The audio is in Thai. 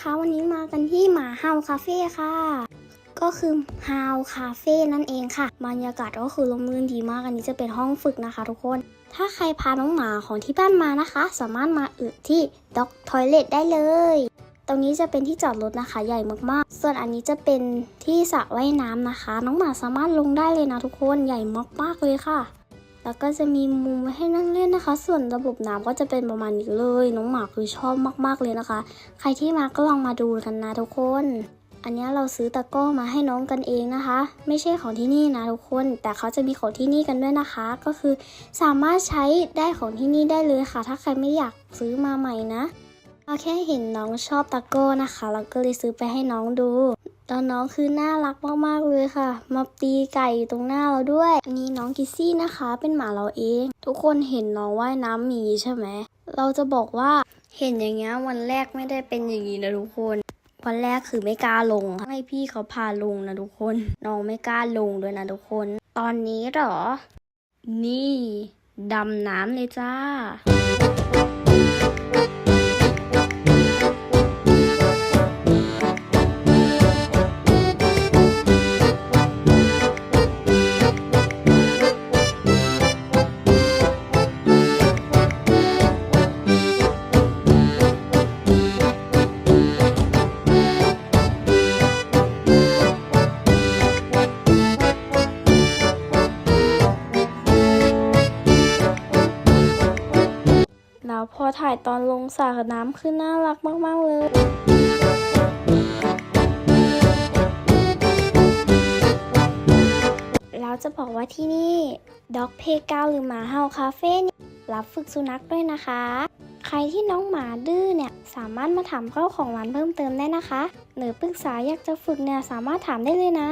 คะวันนี้มากันที่หมาเฮาคาเฟ่ค่ะ ก็คือเฮาคาเฟ่นั่นเองค่ะบรรยากาศก็คือลมรื่นดีมากอันนี้จะเป็นห้องฝึกนะคะทุกคน ถ้าใครพาน้องหมาของที่บ้านมานะคะ สามารถมาอึที่ด็อกทอยเลทได้เลย ตรงนี้จะเป็นที่จอดรถนะคะ ใหญ่มากๆ ส่วนอันนี้จะเป็นที่สระว่ายน้ำนะคะ น้องหมาสามารถลงได้เลยนะทุกคนใหญ่มากๆเลยค่ะ แล้วก็จะมีมุมไว้ให้นั่งเล่นนะคะ ส่วนระบบน้ำก็จะเป็นประมาณนี้เลย น้องหมาคือชอบมากๆเลยนะคะ ใครที่มาก็ลองมาดูกันนะทุกคน อันนี้เราซื้อตะก้อมาให้น้องกันเองนะคะ ไม่ใช่ของที่นี่นะทุกคน แต่เขาจะมีของที่นี่กันด้วยนะคะ ก็คือสามารถใช้ได้ของที่นี่ได้เลยค่ะ ถ้าใครไม่อยากซื้อมาใหม่นะเราแค่เห็นน้องชอบตะก้อนะคะ เราก็เลยซื้อไปให้น้องดู ตอนน้องคือน่ารักมากๆเลยค่ะ มาตีไก่อยู่ตรงหน้าเราด้วย อันนี้น้องกิซี่นะคะ เป็นหมาเราเอง ทุกคนเห็นน้องว่ายน้ำหมีใช่ไหม เราจะบอกว่าเห็นอย่างเงี้ยวันแรกไม่ได้เป็นอย่างนี้นะทุกคนวันแรกคือไม่กล้าลงให้พี่เขาพาลงนะทุกคน น้องไม่กล้าลงด้วยนะทุกคน ตอนนี้หรอ นี่ ดำน้ำเลยจ้า พอถ่ายตอนลงสระน้ำคือน่ารักมาก ๆ เลยแล้วจะบอกว่าที่นี่ Dog p a y 9หรือหมาเฮาคาเฟ่รับฝึกสุนัขด้วยนะคะ ใครที่น้องหมาดื้อเนี่ยสามารถมาถามเจ้าของร้านเพิ่มเติมได้นะคะ หรือปรึกษาอยากจะฝึกเนี่ยสามารถถามได้เลยนะ